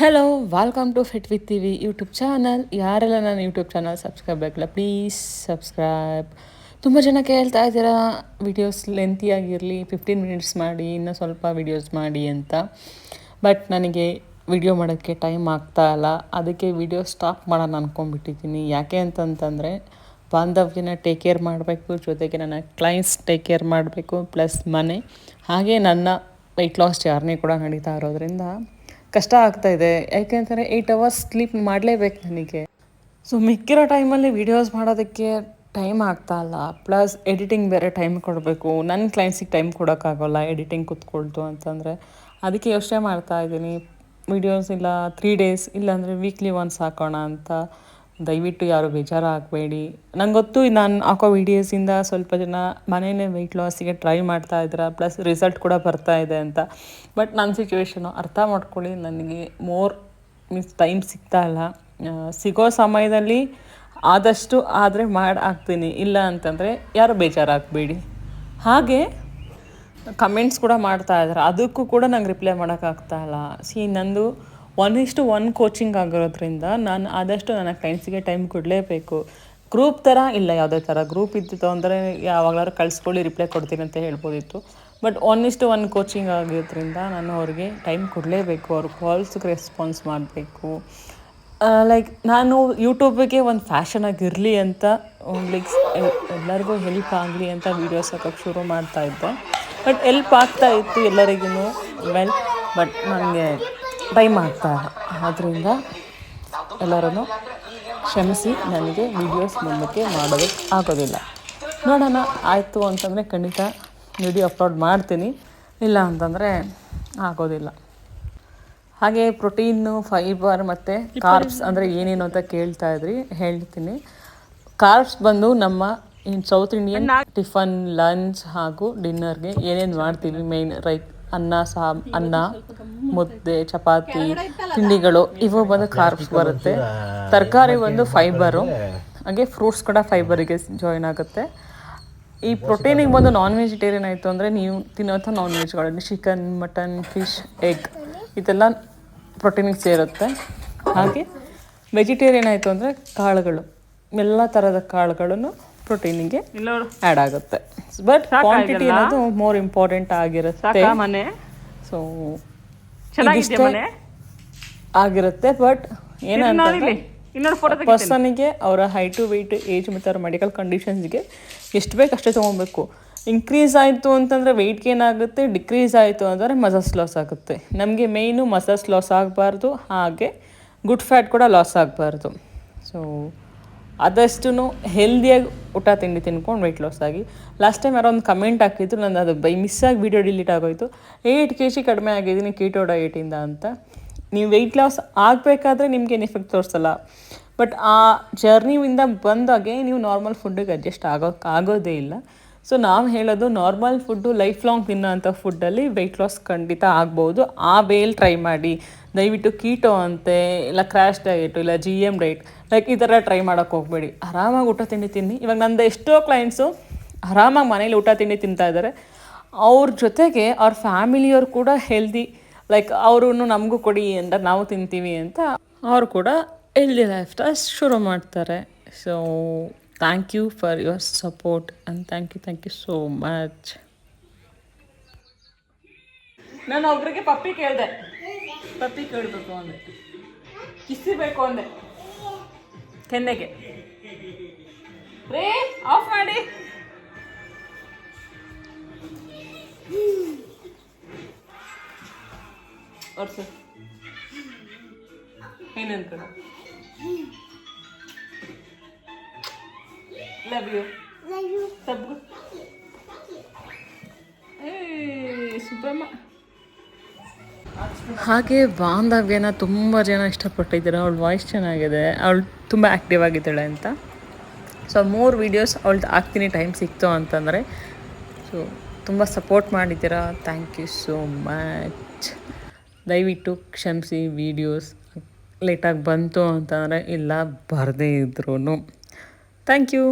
Hello welcome to fit with TV YouTube channel ಯಾರೆಲ್ಲ ನಾನು YouTube channel subscribe ಆಗಿಲ್ಲ please subscribe ತುಂಬ ಜನ ಕೇಳ್ತಾ ಇದ್ದೀರಾ ವಿಡಿಯೋಸ್ ಲೆಂತಿಯಾಗಿರಲಿ ಫಿಫ್ಟೀನ್ ಮಿನಿಟ್ಸ್ ಮಾಡಿ, ಇನ್ನೂ ಸ್ವಲ್ಪ ವಿಡಿಯೋಸ್ ಮಾಡಿ ಅಂತ. ಬಟ್ ನನಗೆ ವಿಡಿಯೋ ಮಾಡೋಕ್ಕೆ ಟೈಮ್ ಆಗ್ತಾ ಇಲ್ಲ. ಅದಕ್ಕೆ ವಿಡಿಯೋ ಸ್ಟಾಪ್ ಮಾಡೋಣ ಅಂದ್ಕೊಂಡ್ಬಿಟ್ಟಿದ್ದೀನಿ ಯಾಕೆ ಅಂತಂತಂದರೆ, ಬಾಂಧವ್ಯನ ಟೇಕ್ ಕೇರ್ ಮಾಡಬೇಕು, ಜೊತೆಗೆ ನನ್ನ ಕ್ಲೈಂಟ್ಸ್ ಟೇಕ್ ಕೇರ್ ಮಾಡಬೇಕು ಪ್ಲಸ್ ಮನೆ. ಹಾಗೆ ನನ್ನ ವೆಯ್ಟ್ ಲಾಸ್ ಜರ್ನಿ ಕೂಡ ನಡೀತಾ ಇರೋದ್ರಿಂದ ಕಷ್ಟ ಆಗ್ತಾ ಇದೆ. ಯಾಕೆಂದರೆ ಏಯ್ಟ್ ಅವರ್ಸ್ ಸ್ಲೀಪ್ ಮಾಡಲೇಬೇಕು ನನಗೆ. ಸೊ ಮಿಕ್ಕಿರೋ ಟೈಮಲ್ಲಿ ವೀಡಿಯೋಸ್ ಮಾಡೋದಕ್ಕೆ ಟೈಮ್ ಆಗ್ತಾ ಇಲ್ಲ. ಪ್ಲಸ್ ಎಡಿಟಿಂಗ್ ಬೇರೆ ಟೈಮ್ ಕೊಡಬೇಕು. ನನ್ನ ಕ್ಲೈಂಟ್ಸಿಗೆ ಟೈಮ್ ಕೊಡೋಕ್ಕಾಗೋಲ್ಲ ಎಡಿಟಿಂಗ್ ಕೂತ್ಕೊಳ್ತು ಅಂತಂದರೆ. ಅದಕ್ಕೆ ಯೋಚನೆ ಮಾಡ್ತಾ ಇದ್ದೀನಿ. ವೀಡಿಯೋಸ್ ಇಲ್ಲ ತ್ರೀ ಡೇಸ್ ಇಲ್ಲಾಂದರೆ ವೀಕ್ಲಿ ಒನ್ಸ್ ಹಾಕೋಣ ಅಂತ. ದಯವಿಟ್ಟು ಯಾರು ಬೇಜಾರಾಗಬೇಡಿ ನಂಗೆ ಗೊತ್ತು ನಾನು ಹಾಕೋ ವಿಡಿಯೋಸಿಂದ ಸ್ವಲ್ಪ ಜನ ಮನೆಯೇ ವೆಯ್ಟ್ ಲಾಸಿಗೆ ಟ್ರೈ ಮಾಡ್ತಾ ಇದ್ದೀರಾ ಪ್ಲಸ್ ರಿಸಲ್ಟ್ ಕೂಡ ಬರ್ತಾ ಇದೆ ಅಂತ. ಬಟ್ ನನ್ನ ಸಿಚುವೇಶನು ಅರ್ಥ ಮಾಡ್ಕೊಳ್ಳಿ, ನನಗೆ ಮೋರ್ ಮೀನ್ಸ್ ಟೈಮ್ ಸಿಗ್ತಾ ಇಲ್ಲ. ಸಿಗೋ ಸಮಯದಲ್ಲಿ ಆದಷ್ಟು ಆದರೆ ಮಾಡಿ ಹಾಕ್ತೀನಿ. ಇಲ್ಲ ಅಂತಂದರೆ ಯಾರು ಬೇಜಾರಾಗಬೇಡಿ ಹಾಗೆ ಕಮೆಂಟ್ಸ್ ಕೂಡ ಮಾಡ್ತಾ ಇದ್ದಾರೆ ಅದಕ್ಕೂ ಕೂಡ ನಂಗೆ ರಿಪ್ಲೈ ಮಾಡೋಕ್ಕಾಗ್ತಾ ಇಲ್ಲ. ಸಿ ನಂದು ಒನ್ ಇಷ್ಟು ಒನ್ ಕೋಚಿಂಗ್ ಆಗಿರೋದ್ರಿಂದ ನಾನು ಆದಷ್ಟು ನನ್ನ ಕ್ಲೈಂಟ್ಸಿಗೆ ಟೈಮ್ ಕೊಡಲೇಬೇಕು. ಗ್ರೂಪ್ ಥರ ಇಲ್ಲ ಯಾವುದೇ ಥರ ಗ್ರೂಪ್ ಇದ್ದಿತ್ತು ಅಂದರೆ ಯಾವಾಗಲಾದ್ರು ಕಳಿಸ್ಕೊಳ್ಳಿ ರಿಪ್ಲೈ ಕೊಡ್ತೀನಿ ಅಂತ ಹೇಳ್ಬೋದಿತ್ತು. ಬಟ್ ಒನ್ ಇಷ್ಟು ಒನ್ ಕೋಚಿಂಗ್ ಆಗಿರೋದ್ರಿಂದ ನಾನು ಅವ್ರಿಗೆ ಟೈಮ್ ಕೊಡಲೇಬೇಕು. ಅವ್ರ ಕಾಲ್ಸ್ಗೆ ರೆಸ್ಪಾನ್ಸ್ ಮಾಡಬೇಕು. ಲೈಕ್ ನಾನು ಯೂಟ್ಯೂಬಿಗೆ ಒಂದು ಫ್ಯಾಷನ್ ಆಗಿರಲಿ ಅಂತ ಲೈಕ್ ಎಲ್ಲರಿಗೂ ಹೆಲ್ಪ್ ಆಗಲಿ ಅಂತ ವೀಡಿಯೋಸ್ ಹಾಕೋಕ್ಕೆ ಶುರು ಮಾಡ್ತಾ ಇದ್ದೆ. ಬಟ್ ಎಲ್ಪ್ ಆಗ್ತಾ ಇತ್ತು ಎಲ್ಲರಿಗೂ ವೆಲ್ ಬಟ್ ನನಗೆ ಟೈಮ್ ಆಗ್ತಾ ಆದ್ದರಿಂದ ಎಲ್ಲರನ್ನು ಕ್ಷಮಿಸಿ ನನಗೆ ವೀಡಿಯೋಸ್ ಮುಂದಕ್ಕೆ ಮಾಡೋದಕ್ಕೆ ಆಗೋದಿಲ್ಲ. ನೋಡೋಣ ಆಯಿತು ಅಂತಂದರೆ ಖಂಡಿತ ವಿಡಿಯೋ ಅಪ್ಲೋಡ್ ಮಾಡ್ತೀನಿ. ಇಲ್ಲ ಅಂತಂದರೆ ಆಗೋದಿಲ್ಲ. ಹಾಗೆ ಪ್ರೋಟೀನು ಫೈಬರ್ ಮತ್ತು ಕಾರ್ಬ್ಸ್ ಅಂದರೆ ಏನೇನು ಅಂತ ಕೇಳ್ತಾ ಇದ್ರಿ ಹೇಳ್ತೀನಿ. ಕಾರ್ಬ್ಸ್ ಬಂದು ನಮ್ಮ in south Indian tiffin lunch ಹಾಗೂ ಡಿನ್ನರ್ಗೆ ಏನೇನು ಮಾಡ್ತೀವಿ ಮೇಯ್ನ್ ರೈಟ್ ಅನ್ನ ಸಾ ಅನ್ನ ಮುದ್ದೆ ಚಪಾತಿ ತಿಂಡಿಗಳು ಇವು ಬಂದು ಕಾರ್ಬ್ಸ್ ಬರುತ್ತೆ. ತರಕಾರಿ ಒಂದು ಫೈಬರು ಹಾಗೆ ಫ್ರೂಟ್ಸ್ ಕೂಡ ಫೈಬರಿಗೆ ಜಾಯಿನ್ ಆಗುತ್ತೆ. ಈ ಪ್ರೋಟೀನಿಗೆ ಬಂದು ನಾನ್ ವೆಜಿಟೇರಿಯನ್ ಆಯಿತು ಅಂದರೆ ನೀವು ತಿನ್ನೋಂಥ ನಾನ್ ವೆಜ್ಗಳಲ್ಲಿ ಚಿಕನ್ ಮಟನ್ ಫಿಶ್ ಎಗ್ ಇದೆಲ್ಲ ಪ್ರೋಟೀನಿಗೆ ಸೇರುತ್ತೆ. ಹಾಗೆ ವೆಜಿಟೇರಿಯನ್ ಆಯಿತು ಅಂದರೆ ಕಾಳುಗಳು. ಎಲ್ಲ ಥರದ ಕಾಳುಗಳನ್ನು ಪ್ರೋಟೀನಿಗೆ ಆ್ಯಡ್ ಆಗುತ್ತೆ. ಬಟ್ ಕ್ವಾಂಟಿಟಿ ಅನ್ನೋದು ಮೋರ್ ಇಂಪಾರ್ಟೆಂಟ್ ಆಗಿರುತ್ತೆ. ಮನೆ? ಸೊ ಚೆನ್ನಾಗಿದೆ ಮನೆ? ಆಗಿರುತ್ತೆ ಬಟ್ ಏನಂತಂದ್ರೆ ಪರ್ಸನ್ಗೆ ಅವರ ಹೈ ಅವರ ಹೈಟು ವೆಯ್ಟ್ ಏಜ್ ಮತ್ತು ಅವರ ಮೆಡಿಕಲ್ ಕಂಡೀಷನ್ಸ್ಗೆ ಎಷ್ಟು ಬೇಕು ಅಷ್ಟೇ ತೊಗೊಬೇಕು. ಇನ್ಕ್ರೀಸ್ ಆಯಿತು ಅಂತಂದರೆ ವೆಯ್ಟ್ ಗೇನ್ ಆಗುತ್ತೆ ಡಿಕ್ರೀಸ್ ಆಯಿತು ಅಂದರೆ ಮಸಲ್ಸ್ ಲಾಸ್ ಆಗುತ್ತೆ. ನಮಗೆ ಮೇಯ್ನು ಮಸಲ್ಸ್ ಲಾಸ್ ಆಗಬಾರ್ದು ಹಾಗೆ ಗುಡ್ ಫ್ಯಾಟ್ ಕೂಡ ಲಾಸ್ ಆಗಬಾರ್ದು. ಸೊ ಆದಷ್ಟು ಹೆಲ್ದಿಯಾಗಿ ಊಟ ತಿಂಡಿ ತಿನ್ಕೊಂಡು ವೆಯ್ಟ್ ಲಾಸ್ ಆಗಿ. ಲಾಸ್ಟ್ ಟೈಮ್ ಯಾರೋ ಒಂದು ಕಮೆಂಟ್ ಹಾಕಿದ್ರು ನಾನು ಅದು ಬೈ ಮಿಸ್ಸಾಗಿ ವೀಡಿಯೋ ಡಿಲೀಟ್ ಆಗೋಯ್ತು. ಏಯ್ಟ್ ಕೆ ಜಿ ಕಡಿಮೆ ಆಗಿದ್ದೀನಿ ಕೀಟೋ ಡಯಟಿಂದ ಅಂತ. ನೀವು ವೆಯ್ಟ್ ಲಾಸ್ ಆಗಬೇಕಾದ್ರೆ ನಿಮ್ಗೇನು ಎಫೆಕ್ಟ್ ತೋರಿಸಲ್ಲ. ಬಟ್ ಆ ಜರ್ನಿಯಿಂದ ಬಂದಾಗೆ ನೀವು ನಾರ್ಮಲ್ ಫುಡ್ಡಿಗೆ ಅಡ್ಜಸ್ಟ್ ಆಗೋಕೆ ಆಗೋದೇ ಇಲ್ಲ. ಸೊ ನಾವು ಹೇಳೋದು ನಾರ್ಮಲ್ ಫುಡ್ಡು ಲೈಫ್ ಲಾಂಗ್ ತಿನ್ನೋ ಅಂಥ ಫುಡ್ಡಲ್ಲಿ ವೆಯ್ಟ್ ಲಾಸ್ ಖಂಡಿತ ಆಗ್ಬೋದು. ಆ ವೇಲ್ ಟ್ರೈ ಮಾಡಿ. ದಯವಿಟ್ಟು ಕೀಟೋ ಅಂತೆ, ಇಲ್ಲ ಕ್ರ್ಯಾಶ್ ಡಯಟು ಇಲ್ಲ ಜಿ ಎಂ ಡೈಟ್ ಲೈಕ್ ಈ ಥರ ಟ್ರೈ ಮಾಡೋಕ್ಕೆ ಹೋಗಬೇಡಿ. ಆರಾಮಾಗಿ ಊಟ ತಿಂಡಿ ತಿನ್ನಿ. ಇವಾಗ ನಂದು ಎಷ್ಟೋ ಕ್ಲೈಂಟ್ಸು ಆರಾಮಾಗಿ ಮನೇಲಿ ಊಟ ತಿಂಡಿ ತಿಂತಾ ಇದ್ದಾರೆ ಅವ್ರ ಜೊತೆಗೆ ಅವ್ರ ಫ್ಯಾಮಿಲಿಯವ್ರು ಕೂಡ ಹೆಲ್ದಿ ಲೈಕ್ ಅವರು ನಮಗೂ ಕೊಡಿ ಅಂತ ನಾವು ತಿಂತೀವಿ ಅಂತ ಅವರು ಕೂಡ ಹೆಲ್ದಿ ಲೈಫ್ ಸ್ಟೈಲ್ ಶುರು ಮಾಡ್ತಾರೆ. So thank you for your support and thank you thank you so much ನಾನು ಒಬ್ರಿಗೆ ಪಪ್ಪಿ ಕೇಳಿದೆ. ಪಪ್ಪಿ ಕೇಳಬೇಕು ಅಂದೆ. ಕಿಸಿಬೇಕು ಅಂದೆ. ಕೆನ್ನೆಗೆ ರೇ ಆಫ್ ಮಾಡಿ ಒರ್ಸು ಏನಂತ ಲವ್ ಯು ತಬ್ಬು ಏ ಸುಬ್ಬಮ್ಮ ಹಾಗೆ ಬಾಂಧವ್ಯನ ತುಂಬ ಜನ ಇಷ್ಟಪಟ್ಟಿದ್ದಾರೆ. ಅವಳ ವಾಯ್ಸ್ ಚೆನ್ನಾಗಿದೆ. ಅವಳು ತುಂಬ ಆ್ಯಕ್ಟಿವ್ ಆಗಿದ್ದಾಳೆ ಅಂತ. ಸೊ ಮೂರು ವೀಡಿಯೋಸ್ ಅವಳ್ದು ಹಾಕ್ತೀನಿ ಟೈಮ್ ಸಿಕ್ತು ಅಂತಂದರೆ. ಸೊ ತುಂಬ ಸಪೋರ್ಟ್ ಮಾಡಿದ್ದೀರಾ? ಥ್ಯಾಂಕ್ ಯು ಸೋ ಮಚ್ ದಯವಿಟ್ಟು ಕ್ಷಮಿಸಿ ವೀಡಿಯೋಸ್ ಲೇಟಾಗಿ ಬಂತು ಅಂತಂದರೆ, ಇಲ್ಲ, ಬರದೇ ಇದ್ರೂ ಥ್ಯಾಂಕ್ ಯು